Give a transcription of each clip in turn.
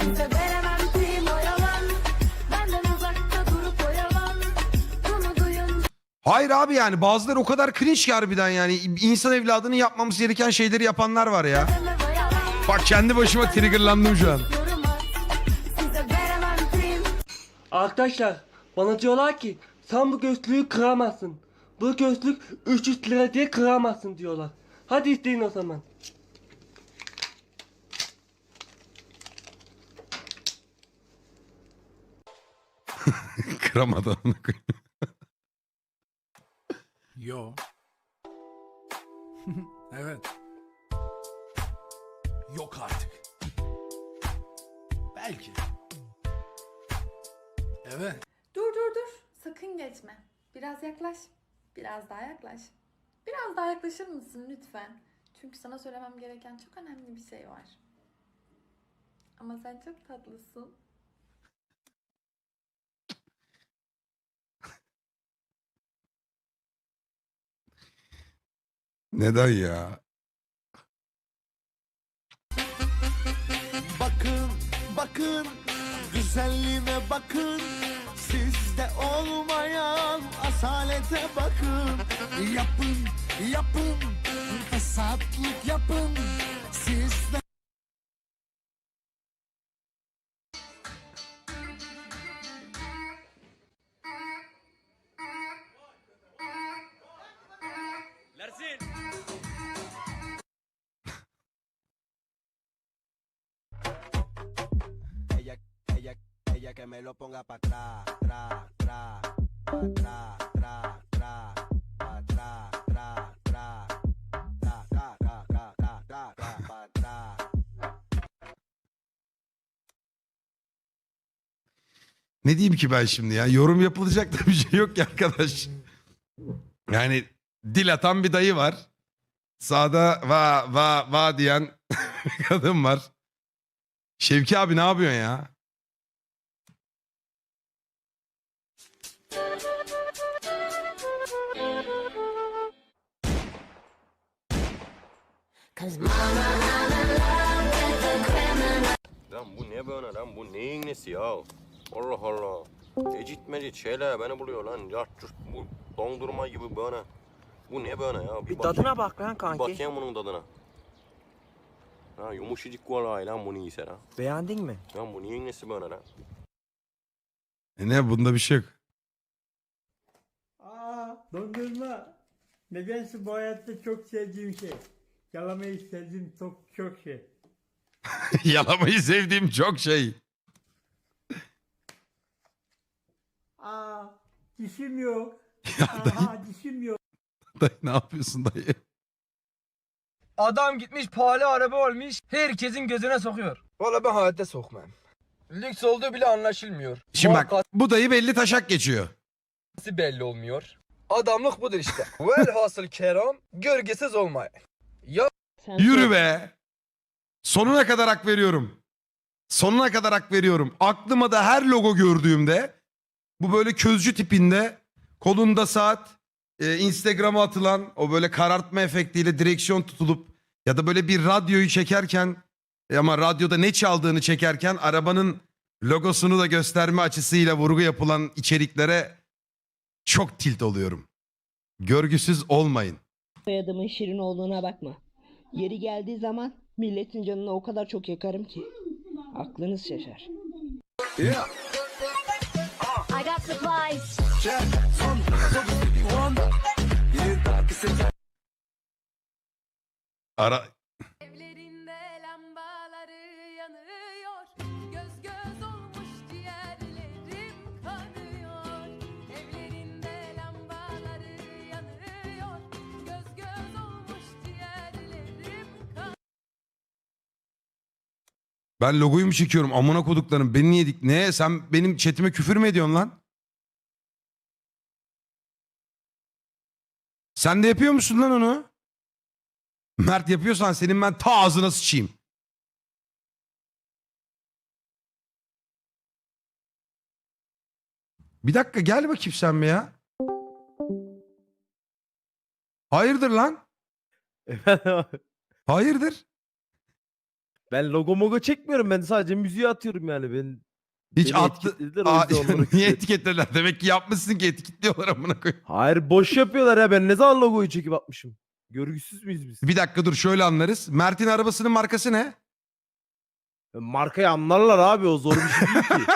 Size veremem prim oyalan Benden uzakta durup oyalan Bunu duyunca Hayır abi yani bazıları o kadar cringe ki harbiden yani insan evladının yapmamız gereken şeyleri yapanlar var ya. Bak kendi başıma triggerlandım şu an. Arkadaşlar bana diyorlar ki sen bu gözlüğü kıramazsın. Bu gözlük 300 lira diye kıramazsın diyorlar. Hadi isteyin o zaman. Kıramadı amına koyayım. Yo. evet. Yok artık. Belki. Evet. Dur dur dur. Sakın geçme. Biraz yaklaş. Biraz daha yaklaş. Biraz daha yaklaşır mısın lütfen? Çünkü sana söylemem gereken çok önemli bir şey var. Ama sen çok tatlısın. Neden ya? Bakın, bakın, güzelliğime bakın. Sizde olmayan asalete bakın. Yapın, yapın, fesatlık yapın. Ella que me lo ponga para atrás, tra, tra, atrás, tra, tra, pa' tra, tra, tra, tra, tra, tra, tra, tra, tra, pa' atrás. Ne diyeyim ki ben şimdi ya? Yorum yapılacak da bir şey yok ki arkadaş. Yani dil atan bir dayı var. Sağda va va va diyen kadın var. Şevki abi ne yapıyorsun ya? Lan bu ne böyle lan bu neyin nesi ya? Allah Allah. Ecit mecit şeyler beni buluyor lan. Yart cürt bu dondurma gibi böyle. Bu ne böyle ya? Bir bak- tadına bak lan Bir kanki. bakayım bunun tadına. Ha yumuşacık vallahi lan bunu iyiyse lan. Beğendin mi? Lan bu neyin nesi böyle lan? E ne bunda bir şey yok. Aa, dondurma. Nedense bu hayatta çok sevdiğim şey. Yalamayı sevdiğim çok çok şey. Yalamayı sevdiğim çok şey. Aa, dişim yok. Ya dayı, Aha, dişim yok. dayı ne yapıyorsun dayı? Adam gitmiş pahalı araba olmuş. Herkesin gözüne sokuyor. Valla ben hayatta sokmam. Lüks olduğu bile anlaşılmıyor. Şimdi bak bu dayı belli taşak geçiyor. Markası belli olmuyor. Adamlık budur işte. Velhasıl keram gölgesiz Ya Yürü be. Sonuna kadar hak veriyorum. Sonuna kadar hak veriyorum. Aklıma da her logo gördüğümde bu böyle közcü tipinde kolunda saat e, Instagram'a atılan o böyle karartma efektiyle direksiyon tutulup ya da böyle bir radyoyu çekerken e, ama radyoda ne çaldığını çekerken arabanın logosunu da gösterme açısıyla vurgu yapılan içeriklere çok tilt oluyorum. Görgüsüz olmayın. Soyadımın Şirin olduğuna bakma. Yeri geldiği zaman milletin canını o kadar çok yakarım ki aklınız şaşar. I got supplies Ara Ben logoyu mu çekiyorum? Amına koduklarım. Beni niye dik? Ne? Sen benim chatime küfür mü ediyorsun lan? Sen de yapıyor musun lan onu? Mert yapıyorsan senin ben ta ağzına sıçayım. Bir dakika gel bakayım sen bir ya. Hayırdır lan? Hayırdır? Ben logo mogo çekmiyorum ben sadece müziği atıyorum yani ben. Hiç beni attı. etiketlediler, o Aa, yüzden onları niye etiketlediler? Demek ki yapmışsın ki etiketliyorlar amına koyayım. Hayır boş yapıyorlar ya ben ne zaman logoyu çekip atmışım. Görgüsüz müyüz biz? Bir dakika dur şöyle anlarız. Mert'in arabasının markası ne? Markayı anlarlar abi o zor bir şey değil ki.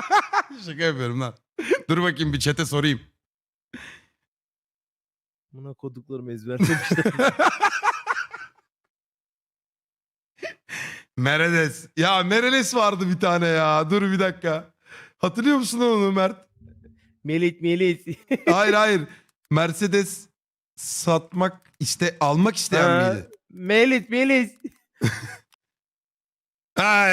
Şaka yapıyorum lan. Dur bakayım bir çete sorayım. Buna koduklarımı ezberlemişler. Meredes. Ya Meredes vardı bir tane ya. Dur bir dakika. Hatırlıyor musun onu Mert? melit melit. Hayır hayır. Mercedes satmak iste almak isteyen Ha, miydi? melit melit. Ha.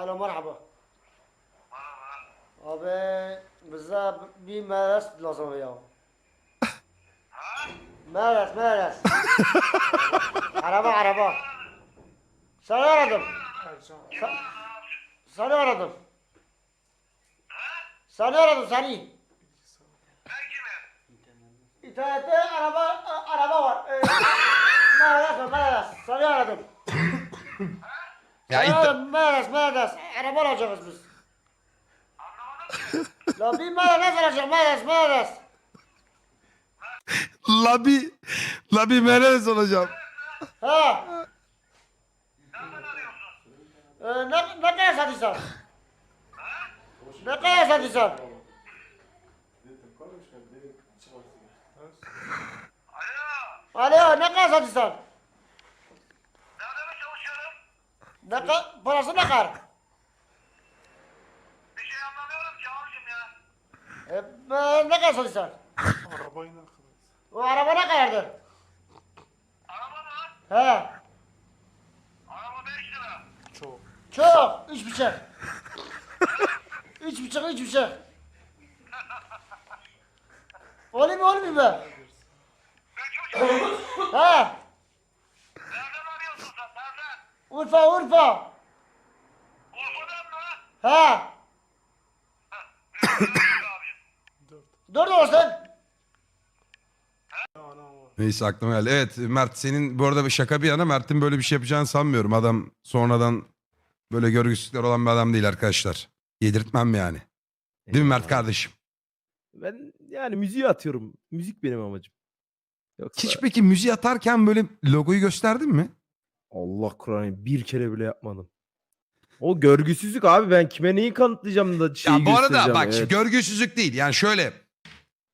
الو مرحبا abi bize bir meres lazım ya. meres meres. araba araba. Seni aradım. Sa- seni aradım. Seni aradım seni. İnternette araba araba var. Ee, meres meres. Seni aradım. ya Meres, Meres. Araba alacağız biz. La bir Meres alacak, Meres, Meres. Labi Labi Meredes olacağım. Ha. Ee, ne, ne kadar satıyorsun? Ne kadar satıyorsun? Alo, ne kadar satıyorsun? Ne kadar, parası ne kadar? Bir şey anlamıyorum ki abicim ya. E, ne kadar satıyorsun? Arabayı ne kadar? O araba ne kadardır? Araba mı? He. Araba 5 lira. Çok. Çok. Üç buçuk. üç buçuk, üç buçuk. Olayım mı, olayım mı? He. Nereden arıyorsun sen? Nereden? Urfa, Urfa. Urfa'dan mı? He. Dört olsun. Neyse aklıma geldi. Evet Mert senin bu arada bir şaka bir yana Mert'in böyle bir şey yapacağını sanmıyorum. Adam sonradan böyle görgüsüzlükler olan bir adam değil arkadaşlar. Yedirtmem yani. Değil mi Mert kardeşim? Ben yani müziği atıyorum. Müzik benim amacım. Yoksa Hiç peki müziği atarken böyle logoyu gösterdin mi? Allah Kur'an'ı bir kere bile yapmadım. O görgüsüzlük abi ben kime neyi kanıtlayacağım da şeyi ya bu arada göstereceğim, bak evet. görgüsüzlük değil. Yani şöyle.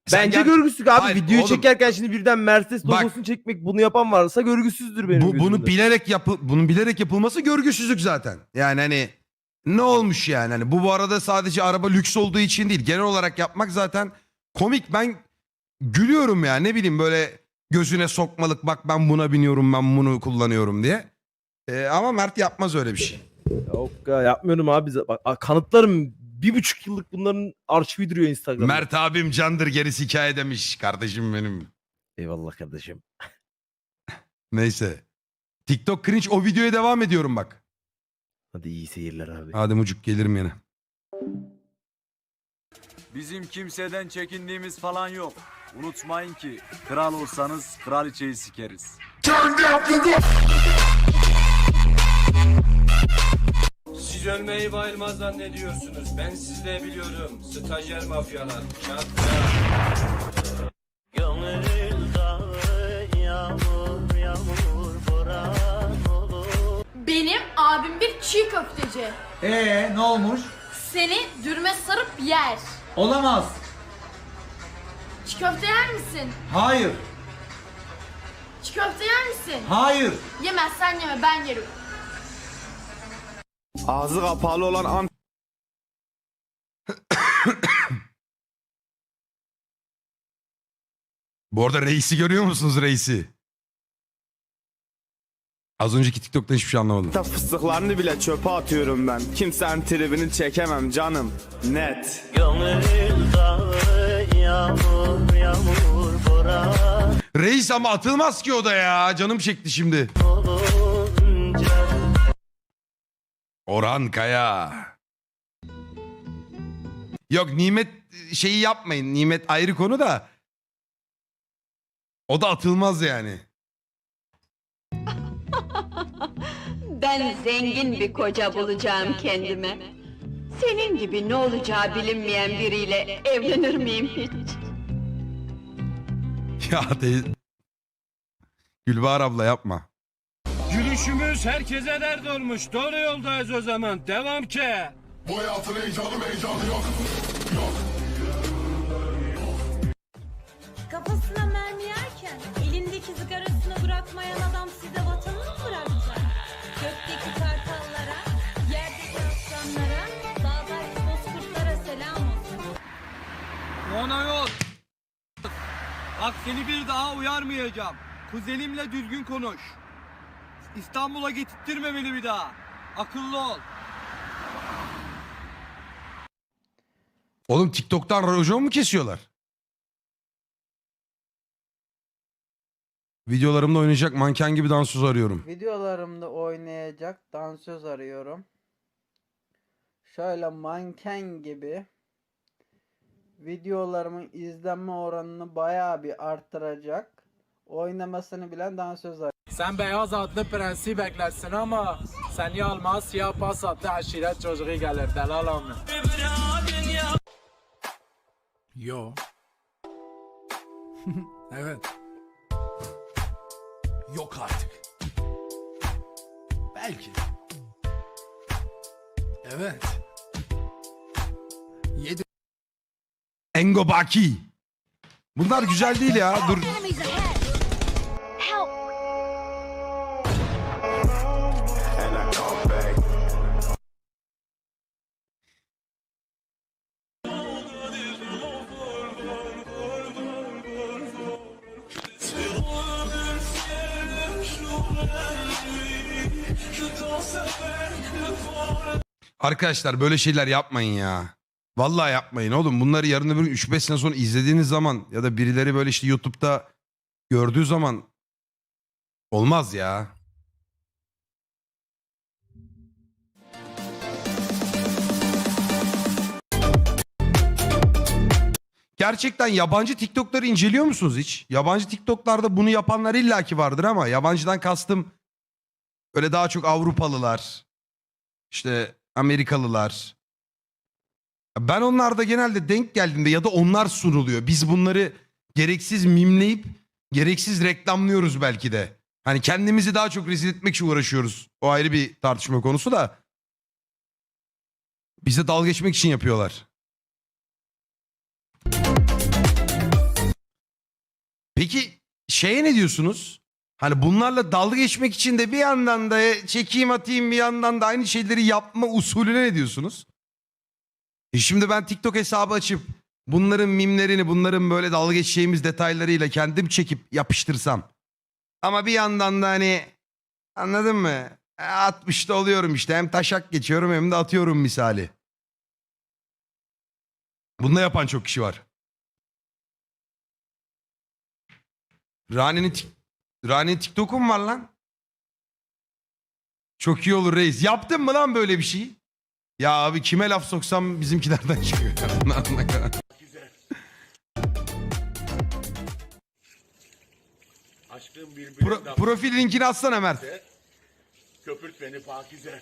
Sen Bence ger- görgüsüzlük abi. Hayır, Videoyu oğlum. çekerken şimdi birden Mercedes Bak. logosunu çekmek bunu yapan varsa görgüsüzdür benim bu, bunu gözümde. bilerek yapı bunun bilerek yapılması görgüsüzlük zaten. Yani hani ne olmuş yani? Hani bu bu arada sadece araba lüks olduğu için değil. Genel olarak yapmak zaten komik. Ben gülüyorum ya ne bileyim böyle gözüne sokmalık bak ben buna biniyorum ben bunu kullanıyorum diye. Ee, ama Mert yapmaz öyle bir şey. Yok ya yapmıyorum abi. Bak, a- kanıtlarım bir buçuk yıllık bunların arşivi duruyor Instagram'da. Mert abim candır gerisi hikaye demiş kardeşim benim. Eyvallah kardeşim. Neyse. TikTok cringe o videoya devam ediyorum bak. Hadi iyi seyirler abi. Hadi mucuk gelirim yine. Bizim kimseden çekindiğimiz falan yok. Unutmayın ki kral olsanız kraliçeyi sikeriz. Siz ölmeyi bayılmaz zannediyorsunuz. Ben sizi de biliyorum. Stajyer mafyalar. Çat Benim abim bir çiğ köfteci. Ee ne olmuş? Seni dürme sarıp yer. Olamaz. Çiğ köfte yer misin? Hayır. Çiğ köfte yer misin? Hayır. Yemezsen yeme ben yerim. Ağzı kapalı olan an Bu arada reisi görüyor musunuz reisi? Az önceki TikTok'tan hiçbir şey anlamadım. fıstıklarını bile çöpe atıyorum ben. Kimsenin tribini çekemem canım. Net. Reis ama atılmaz ki o da ya. Canım çekti şimdi. Orhan Kaya. Yok nimet şeyi yapmayın. Nimet ayrı konu da. O da atılmaz yani. Ben zengin bir koca bulacağım kendime. Senin gibi ne olacağı bilinmeyen biriyle evlenir miyim hiç? Ya de... Gülbahar abla yapma. Gülüşümüz herkese dert olmuş. Doğru yoldayız o zaman. Devam ki. Kafasına mermi yerken elindeki sigarasını bırakmayan adam size vatanı mı bırakacak? Gökteki kartallara, yerdeki aslanlara, dağdaki bozkurtlara selam olsun. Ona yol. Bak seni bir daha uyarmayacağım. Kuzenimle düzgün konuş. İstanbul'a getirttirme beni bir daha. Akıllı ol. Oğlum TikTok'tan racon mu kesiyorlar? Videolarımda oynayacak manken gibi dansöz arıyorum. Videolarımda oynayacak dansöz arıyorum. Şöyle manken gibi videolarımın izlenme oranını bayağı bir arttıracak. Oynamasını bilen dansöz arıyorum. Sen beyaz atlı prensi beklersin ama seni almaz siyah pas atlı aşiret çocuğu gelir delal amına. Yo. evet. Yok artık. Belki. Evet. Engo Baki. Bunlar güzel değil ya. Dur. Arkadaşlar böyle şeyler yapmayın ya. Vallahi yapmayın oğlum. Bunları yarın öbür gün 3-5 sene sonra izlediğiniz zaman ya da birileri böyle işte YouTube'da gördüğü zaman olmaz ya. Gerçekten yabancı TikTok'ları inceliyor musunuz hiç? Yabancı TikTok'larda bunu yapanlar illaki vardır ama yabancıdan kastım öyle daha çok Avrupalılar, işte Amerikalılar. Ben onlarda genelde denk geldiğimde ya da onlar sunuluyor. Biz bunları gereksiz mimleyip gereksiz reklamlıyoruz belki de. Hani kendimizi daha çok rezil etmek için uğraşıyoruz. O ayrı bir tartışma konusu da. Bize dalga geçmek için yapıyorlar. Peki şeye ne diyorsunuz? Hani bunlarla dalga geçmek için de bir yandan da çekeyim atayım bir yandan da aynı şeyleri yapma usulüne ne diyorsunuz? E şimdi ben TikTok hesabı açıp bunların mimlerini, bunların böyle dalga geçeceğimiz detaylarıyla kendim çekip yapıştırsam. Ama bir yandan da hani anladın mı? E, 60'da oluyorum işte hem taşak geçiyorum hem de atıyorum misali. Bunu da yapan çok kişi var. Rani'nin tik- Rani'nin TikTok'u mu var lan? Çok iyi olur reis. Yaptın mı lan böyle bir şey? Ya abi kime laf soksam bizimkilerden çıkıyor. Pro, profil linkini atsana Mert. Köpürt beni Pakize.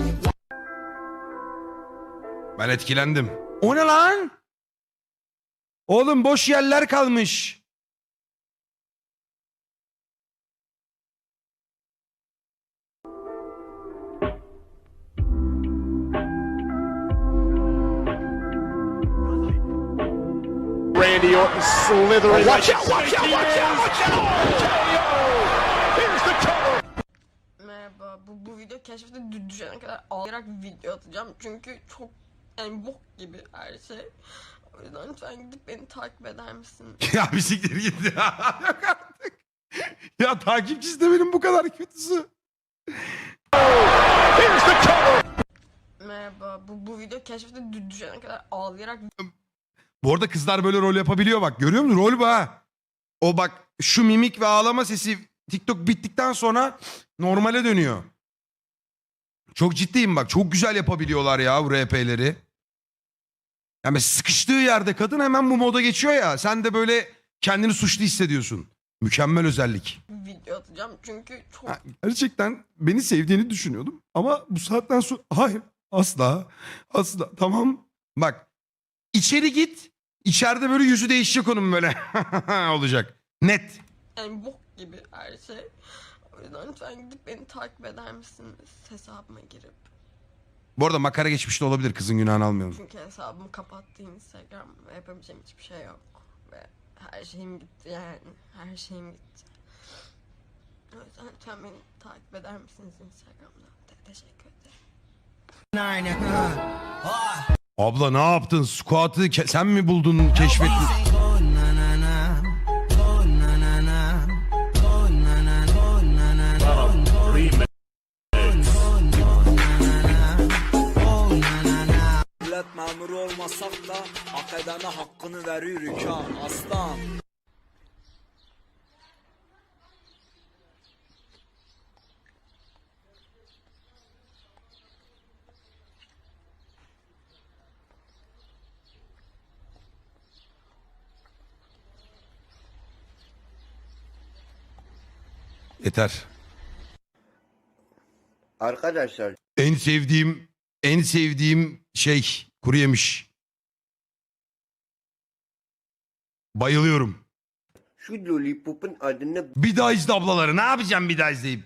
Ben etkilendim. O ne lan? Oğlum boş yerler kalmış. Randy Orton slithering. Watch out, watch out, watch out, watch out! Here's the cover. Merhaba. Bu, bu video keşfete dü- düşene kadar ağlayarak video atacağım. Çünkü çok yani bok gibi her şey. O yüzden lütfen gidip beni takip eder misin? ya bir siktir git ya. Yok artık. ya takipçisi de benim bu kadar kötüsü. Merhaba. Bu, bu video keşfete dü- düşene kadar ağlayarak Bu arada kızlar böyle rol yapabiliyor bak. Görüyor musun? Rol bu ha. O bak şu mimik ve ağlama sesi TikTok bittikten sonra normale dönüyor. Çok ciddiyim bak. Çok güzel yapabiliyorlar ya bu RP'leri. Yani sıkıştığı yerde kadın hemen bu moda geçiyor ya. Sen de böyle kendini suçlu hissediyorsun. Mükemmel özellik. video atacağım çünkü çok Ha, Gerçekten beni sevdiğini düşünüyordum. Ama bu saatten sonra hayır asla asla tamam. Bak içeri git. İçeride böyle yüzü değişecek onun böyle olacak. Net. yani bok gibi her şey. O yüzden lütfen gidip beni takip eder misiniz hesabıma girip. Bu arada makara geçmiş de olabilir kızın günahını almayalım. Çünkü hesabımı kapattı Instagram yapabileceğim hiçbir şey yok. Ve her şeyim gitti yani. Her şeyim gitti. O yüzden lütfen beni takip eder misiniz Instagram'da? Te- teşekkür ederim. Abla ne yaptın? Squat'ı ke- sen mi buldun, keşfettin? Olmasak da hak edene hakkını veriyoruz ha aslan. Yeter. Arkadaşlar En sevdiğim, en sevdiğim şey kuru yemiş. Bayılıyorum. şu lollipopun adını Bir daha izle ablaları. Ne yapacağım bir daha izleyip?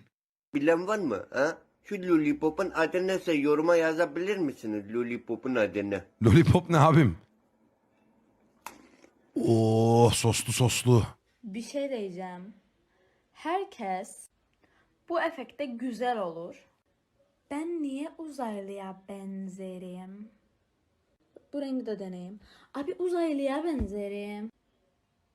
bilen var mı? Ha? Şu lollipopun adı neyse yoruma yazabilir misiniz lollipopun adını? Lollipop ne abim? Oo soslu soslu. Bir şey diyeceğim. Herkes bu efekte güzel olur. Ben niye uzaylıya benzerim? Bu rengi de deneyim. Abi uzaylıya benzerim. Yine mi güzelim ya? Kapat kapat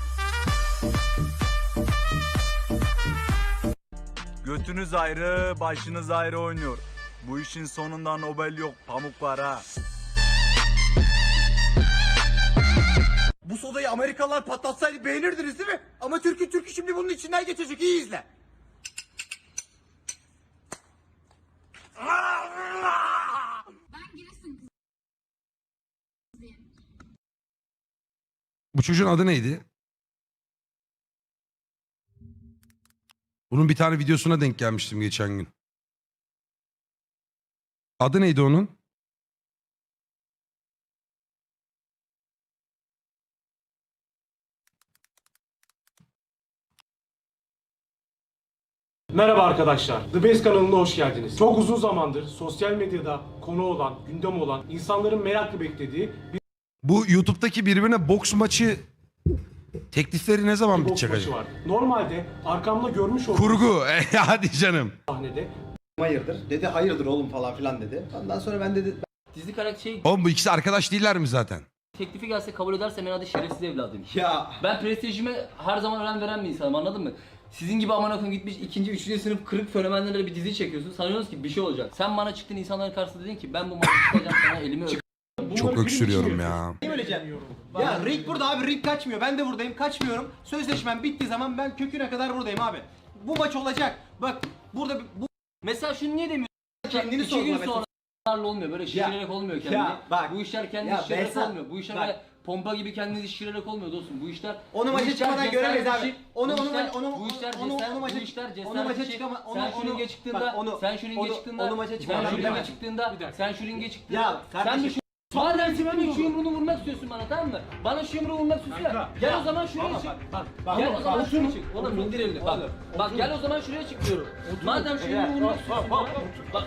Götünüz ayrı, başınız ayrı oynuyor. Bu işin sonunda Nobel yok, pamuk var ha. Bu sodayı Amerikalılar patlatsaydı beğenirdiniz değil mi? Ama Türk'ü Türk'ü şimdi bunun içinden geçecek, iyi izle. Bu çocuğun adı neydi? Bunun bir tane videosuna denk gelmiştim geçen gün. Adı neydi onun? Merhaba arkadaşlar. The Base kanalına hoş geldiniz. Çok uzun zamandır sosyal medyada konu olan, gündem olan, insanların merakla beklediği Bu YouTube'daki birbirine boks maçı teklifleri ne zaman bitecek acaba? var. Normalde arkamda görmüş olduğunuz Kurgu. E, hadi canım. sahnede Hayırdır? Dedi hayırdır oğlum falan filan dedi. Ondan sonra ben dedi Dizi karakter şey Oğlum bu ikisi arkadaş değiller mi zaten? teklifi gelse kabul ederse ben adı şerefsiz evladım. ya Ben prestijime her zaman önem veren bir insanım anladın mı? Sizin gibi aman akım gitmiş ikinci, üçüncü sınıf kırık fenomenlerle bir dizi çekiyorsun. Sanıyorsunuz ki bir şey olacak. Sen bana çıktın insanların karşısında dedin ki ben bu maçı çıkacağım sana elimi öp. Çok öksürüyorum ya. öleceğim. Ya Rick burada abi Rick kaçmıyor. Ben de buradayım kaçmıyorum. Sözleşmem bittiği zaman ben köküne kadar buradayım abi. Bu maç olacak. Bak burada bir- bu Mesela şunu niye demiyorsun? Kendini İki gün sonra olmuyor böyle şişirerek olmuyor kendini. ya bak. bu işler kendini Ya şişirerek Behzat, olmuyor. Bu işler bak. böyle pompa gibi kendini şişirerek olmuyor dostum. Bu işler Onu bu maça işler çıkmadan cesaret göremeyiz abi. işi. Onu- bu onu- işler, onu- bu işler onu- cesaret, onu maça- bu işler cesaret onu maça işi. çıkama- onu- sen onu- ringe çıktığında, bak onu- sen şu ringe onu- çıktığında, onu maça sen çıkamadan şu ringe bilemem. çıktığında, sen şu ringe çıktığında, Ya sen kardeşim, düşün Madem sen şu yumruğunu vurmak istiyorsun bana tamam mı? Bana şu yumruğu vurmak istiyorsun ya. Gel o zaman şuraya çık. Gel o zaman şuraya çık. Oğlum indir elini bak. Bak gel o zaman şuraya çık diyorum. Madem şu yumruğu vurmak istiyorsun bana. Bak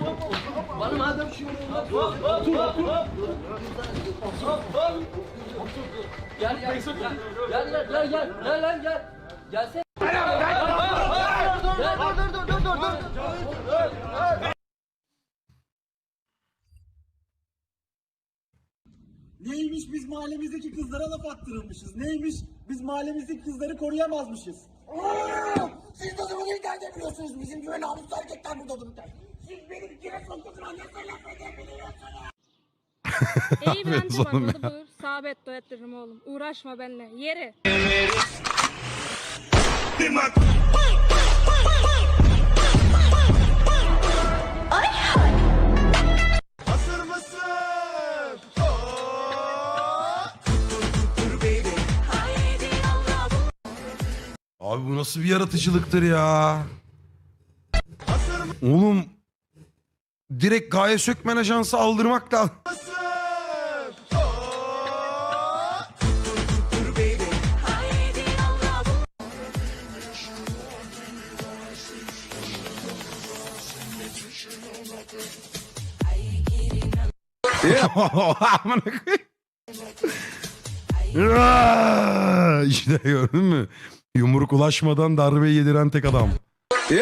bana madem şu yumruğu vurmak istiyorsun. Gel gel gel. Gel gel gel gel gel gel gel. Gelsene. Gel dur dur dur dur dur. Neymiş biz mahallemizdeki kızlara laf attırılmışız. Neymiş biz mahallemizdeki kızları koruyamazmışız. Siz nasıl bunu nereden biliyorsunuz? Bizim gibi namuslu erkekler burada dururken. Siz benim kime soktuğunu nasıl laf edebiliyorsunuz? İyi bir Aferin anca oğlum var ya. buyur. Sabit doyattırırım oğlum. Uğraşma benimle. Yeri. Abi bu nasıl bir yaratıcılıktır ya? Oğlum direkt Gaye Sökmen ajansı aldırmak lazım. Amına koyayım. İşte gördün mü? Yumruk ulaşmadan darbe yediren tek adam. I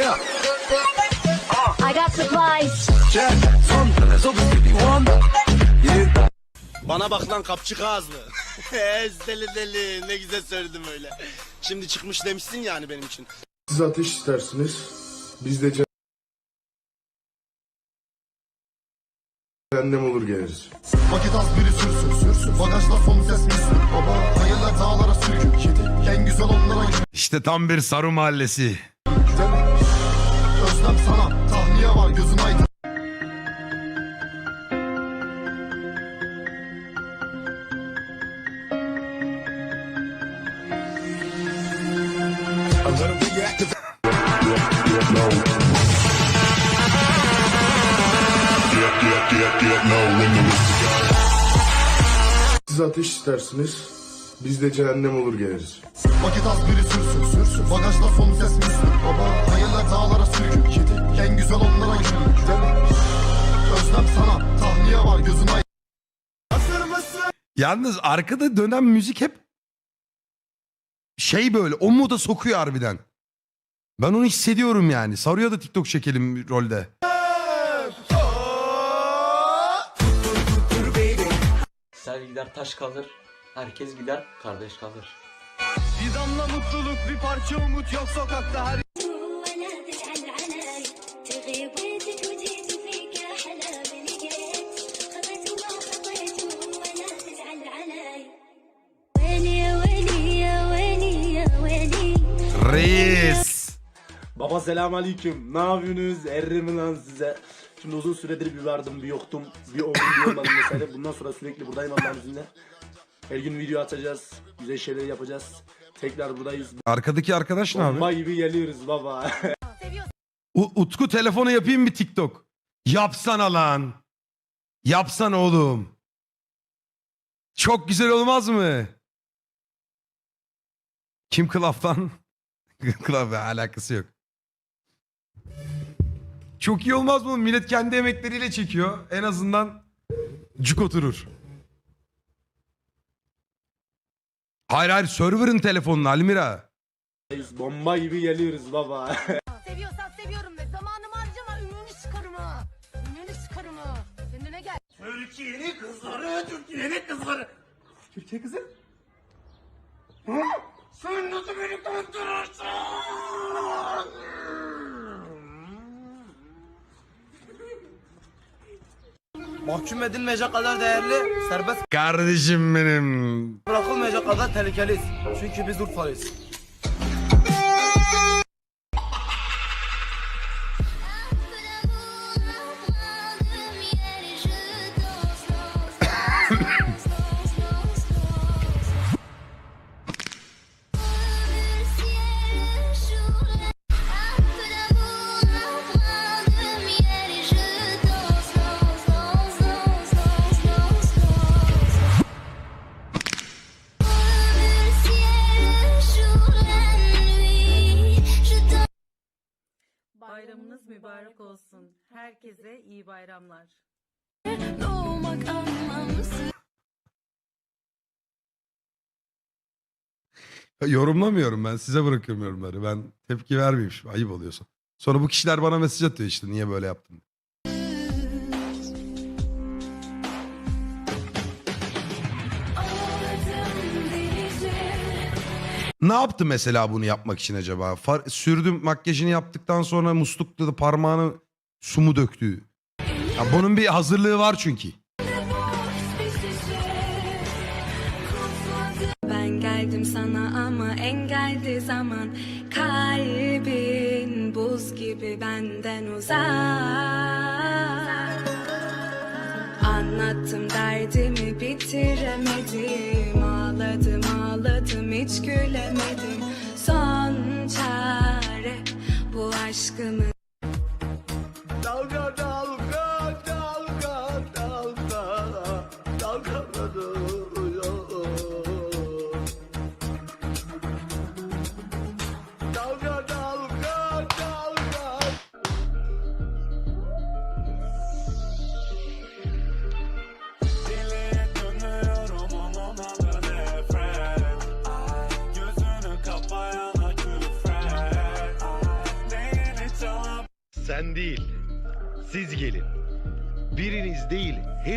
got supplies. Bana bak lan kapçık ağızlı. deli deli ne güzel söyledim öyle. Şimdi çıkmış demişsin yani benim için. Siz ateş istersiniz. Biz de cehennem olur geliriz. Vakit az biri sürsün sürsün. Bagajda son ses misin? Baba hayırlar dağlara sürgün. Kedi en güzel onlara İşte tam bir Saru mahallesi. Siz ateş istersiniz. Biz de cehennem olur geliriz. Vakit az biri sürsün sürsün. Bagajda son ses misin? Baba hayırlar dağlara sürgün. Kedi en güzel onlara yürü. Özlem sana tahliye var mısın? Yalnız arkada dönen müzik hep şey böyle o moda sokuyor harbiden. Ben onu hissediyorum yani. Sarıya da TikTok çekelim rolde. Sel gider taş kalır. Herkes gider kardeş kalır. Bir damla mutluluk bir parça umut yok sokakta her Reis. Baba selam aleyküm. Ne yapıyorsunuz? Errim lan size. Şimdi uzun süredir bir vardım bir yoktum. Bir oldum bir olmadım mesela. Bundan sonra sürekli buradayım Allah'ın izniyle. Her gün video atacağız. Güzel şeyler yapacağız. Tekrar buradayız. Arkadaki arkadaş ne Bomba abi? gibi geliyoruz baba. U- Utku telefonu yapayım bir TikTok. Yapsana lan. Yapsana oğlum. Çok güzel olmaz mı? Kim Klaf'tan? Klaf'la alakası yok. Çok iyi olmaz mı? Millet kendi emekleriyle çekiyor. En azından cuk oturur. Hayır hayır server'ın telefonunu Almira. Bomba gibi geliyoruz baba. Seviyorsan seviyorum ve zamanımı harcama ümrünü çıkarım ha. Ümrünü çıkarım ha. Kendine gel. Türkiye'nin kızları, Türkiye'nin kızları. Türkiye kızı? Sen nasıl beni kandırırsın? Mahkum edilmeyecek kadar değerli, serbest Kardeşim benim. bırakılmayacak kadar tehlikeliyiz. Çünkü biz Urfalıyız. Yorumlamıyorum ben size bırakıyorum yorumları. Ben tepki vermeyeyim şimdi ayıp oluyorsa. Sonra bu kişiler bana mesaj atıyor işte niye böyle yaptın. Ne yaptı mesela bunu yapmak için acaba? Far, sürdüm makyajını yaptıktan sonra muslukta da parmağını su mu döktü? Ya bunun bir hazırlığı var çünkü. Geldim sana ama engeldi zaman. Kalbin buz gibi benden uzak. Anlattım derdimi bitiremedim. Ağladım ağladım hiç gülemedim. Son çare bu aşkımı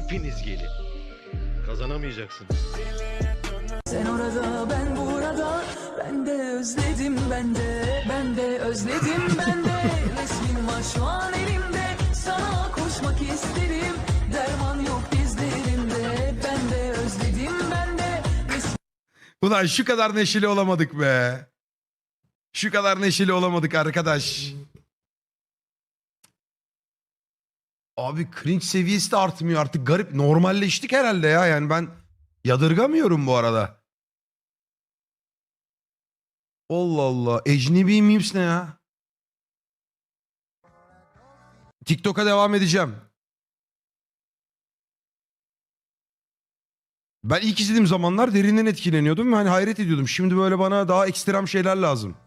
hepiniz gelin. Kazanamayacaksın. Sen orada ben burada ben de özledim ben de ben de özledim ben de resmin var şu an elimde sana koşmak isterim derman yok dizlerimde ben de özledim ben de Ulan şu kadar neşeli olamadık be. Şu kadar neşeli olamadık arkadaş. Abi cringe seviyesi de artmıyor artık garip. Normalleştik herhalde ya yani ben yadırgamıyorum bu arada. Allah Allah. Ecnebi memes ne ya? TikTok'a devam edeceğim. Ben ilk izlediğim zamanlar derinden etkileniyordum ve hani hayret ediyordum. Şimdi böyle bana daha ekstrem şeyler lazım.